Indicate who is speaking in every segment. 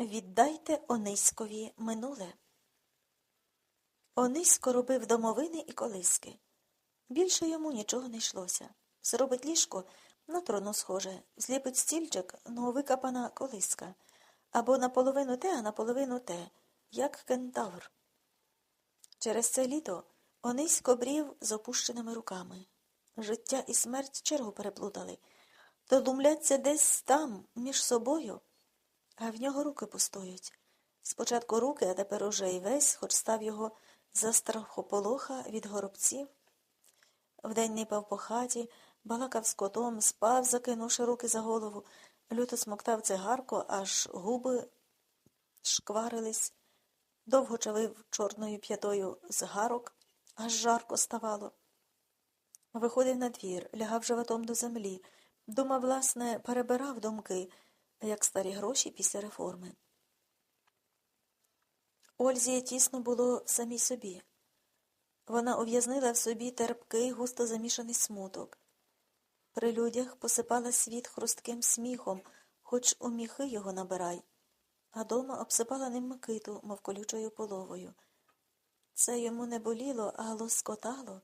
Speaker 1: Віддайте Ониськові минуле. Онисько робив домовини і колиски. Більше йому нічого не йшлося. Зробить ліжко на трону схоже, зліпить стільчик, ну викапана колиска. Або наполовину те, а наполовину те, як кентавр. Через це літо Онисько брів з опущеними руками. Життя і смерть чергу переплутали, то думляться десь там, між собою, а в нього руки пустують. Спочатку руки, а тепер уже й весь, хоч став його за страхополоха від горобців. Вдень нипав по хаті, балакав з котом, спав, закинувши руки за голову, люто смоктав цигарку, аж губи шкварились, довго чавив чорною п'ятою з гарок, аж жарко ставало. Виходив на двір, лягав животом до землі, думав, власне, перебирав думки, як старі гроші після реформи. Ользі тісно було самій собі. Вона ув'язнила в собі терпкий, густо замішаний смуток. При людях посипала світ хрустким сміхом, хоч у міхи його набирай, а дома обсипала ним Микиту, мов колючою половою. Це йому не боліло, а лоскотало,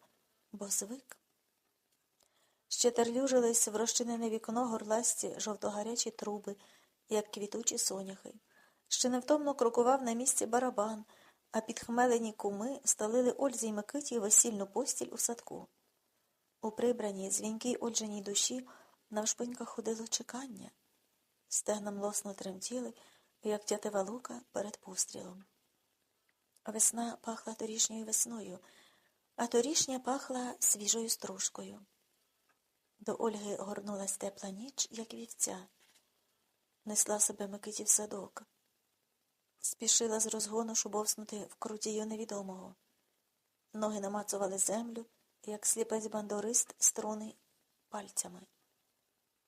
Speaker 1: бо звик. Ще терлюжились в розчинене вікно горласті жовтогарячі труби, як квітучі соняхи. Ще невтомно крокував на місці барабан, а підхмелені куми сталили Ользі й Микиті весільну постіль у садку. У прибраній, дзвінкій Ольжиній душі навшпиньках ходило чекання. Стегна млосно тремтіли, як тятива лука перед пострілом. Весна пахла торішньою весною, а торішня пахла свіжою стружкою. До Ольги горнулась тепла ніч, як вівця, несла себе Микиті в садок, спішила з розгону шубовснути в крутію невідомого. Ноги намацували землю, як сліпець бандурист струни пальцями.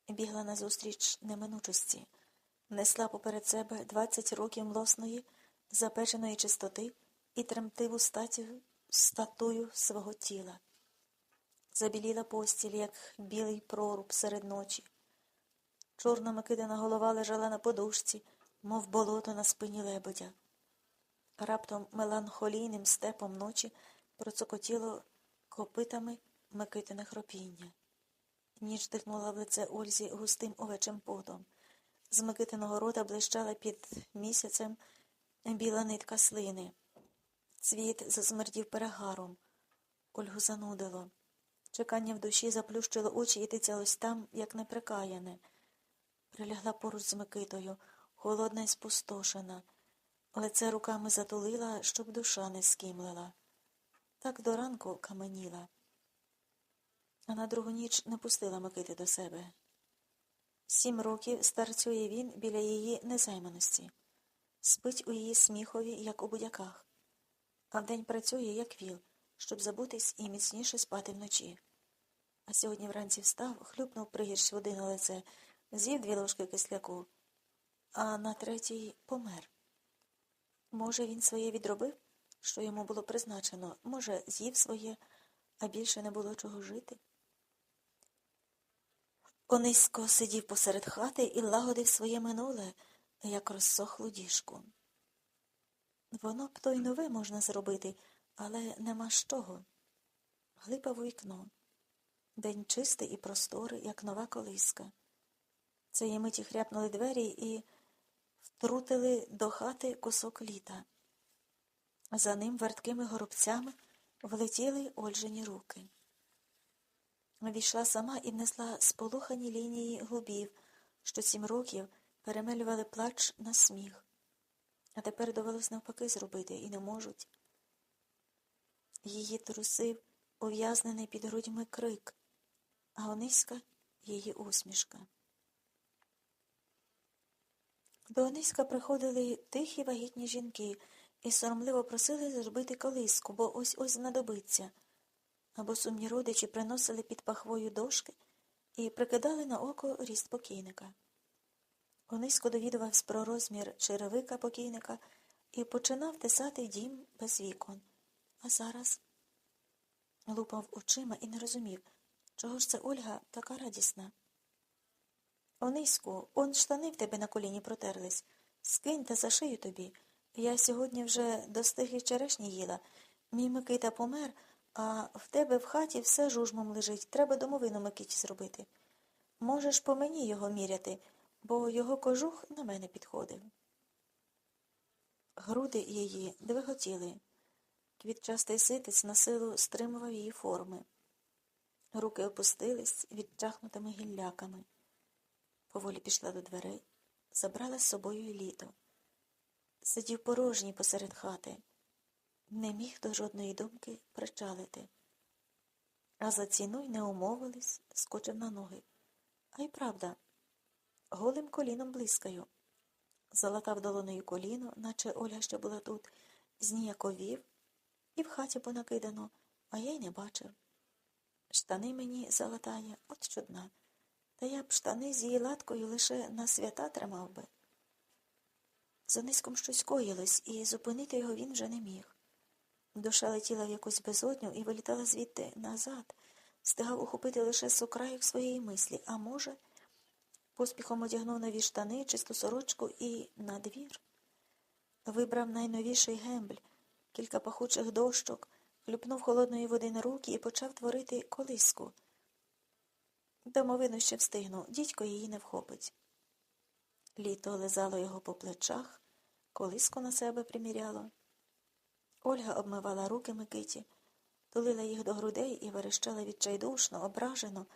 Speaker 1: Бігла назустріч неминучості, несла поперед себе двадцять років млосної, запеченої чистоти і тремтиву статю, статую свого тіла. Забіліла постіль, як білий проруб серед ночі. Чорна Микитина голова лежала на подушці, мов болото на спині лебедя. Раптом меланхолійним степом ночі процокотіло копитами Микитине хропіння. Ніч дихнула в лице Ользі густим овечим потом. З Микитиного рота блищала під місяцем біла нитка слини. Цвіт засмердів перегаром. Ольгу занудило. Чекання в душі заплющило очі і тицялось там, як неприкаяне. Прилягла поруч з Микитою, холодна й спустошена. Лице руками затулила, щоб душа не скимлила. Так до ранку каменіла. А на другу ніч не пустила Микити до себе. Сім років старцює він біля її незайманості, спить у її сміхові, як у будяках, а вдень працює, як віл щоб забутись і міцніше спати вночі. А сьогодні вранці встав, хлюпнув пригірш води на лице, з'їв дві ложки кисляку, а на третій помер. Може, він своє відробив, що йому було призначено, може, з'їв своє, а більше не було чого жити. Онисько сидів посеред хати і лагодив своє минуле, як розсохлу діжку. Воно б то й нове можна зробити але нема з чого. Глипав у вікно. День чистий і просторий, як нова колиска. Цієї миті хряпнули двері і втрутили до хати кусок літа. За ним верткими горобцями влетіли Ольжені руки. Війшла сама і внесла сполохані лінії губів, що сім років перемелювали плач на сміх. А тепер довелось навпаки зробити і не можуть. Її трусив ув'язнений під грудьми крик, а Ониська її усмішка. До Ониська приходили тихі вагітні жінки і соромливо просили зробити колиску, бо ось ось знадобиться. Або сумні родичі приносили під пахвою дошки і прикидали на око ріст покійника. Онисько довідувався про розмір черевика покійника і починав тисати дім без вікон. А зараз лупав очима і не розумів, чого ж це Ольга така радісна. Ониську, он штани в тебе на коліні протерлись. Скинь та зашию тобі. Я сьогодні вже достиг і черешні їла. Мій Микита помер, а в тебе в хаті все жужмом лежить. Треба домовину Микиті зробити. Можеш по мені його міряти, бо його кожух на мене підходив. Груди її двиготіли. Квітчастий ситець на силу стримував її форми. Руки опустились відчахнутими гілляками. Поволі пішла до дверей, забрала з собою літо. Сидів порожній посеред хати, не міг до жодної думки причалити. А за ціною не умовились, скочив на ноги. А й правда, голим коліном блискаю. Залатав долоною коліно, наче Оля ще була тут, зніяковів, і в хаті понакидано, а я й не бачив. Штани мені залатає, от чудна. Та я б штани з її латкою лише на свята тримав би. За низьком щось коїлось, і зупинити його він вже не міг. Душа летіла в якусь безодню і вилітала звідти назад, встигав ухопити лише сукрайок своєї мислі, а може, поспіхом одягнув нові штани, чисту сорочку і на двір. Вибрав найновіший гембль, кілька пахучих дощок, хлюпнув холодної води на руки і почав творити колиску. Домовину ще встигну, дідько її не вхопить. Літо лизало його по плечах, колиску на себе приміряло. Ольга обмивала руки Микиті, тулила їх до грудей і верещала відчайдушно, ображено,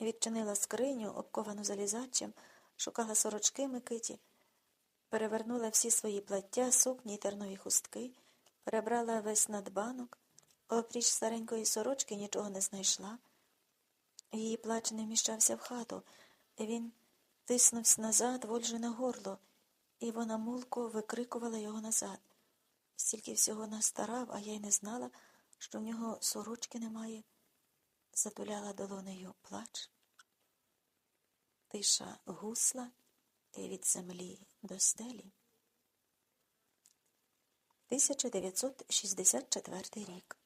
Speaker 1: відчинила скриню, обковану залізачем, шукала сорочки Микиті, перевернула всі свої плаття, сукні й тернові хустки, перебрала весь надбанок, опріч старенької сорочки нічого не знайшла. Її плач не вміщався в хату. Він тиснувся назад, вольже на горло, і вона мулко викрикувала його назад. Стільки всього настарав, а я й не знала, що в нього сорочки немає. Затуляла долонею плач. Тиша гусла і від землі до стелі. 1964 рік.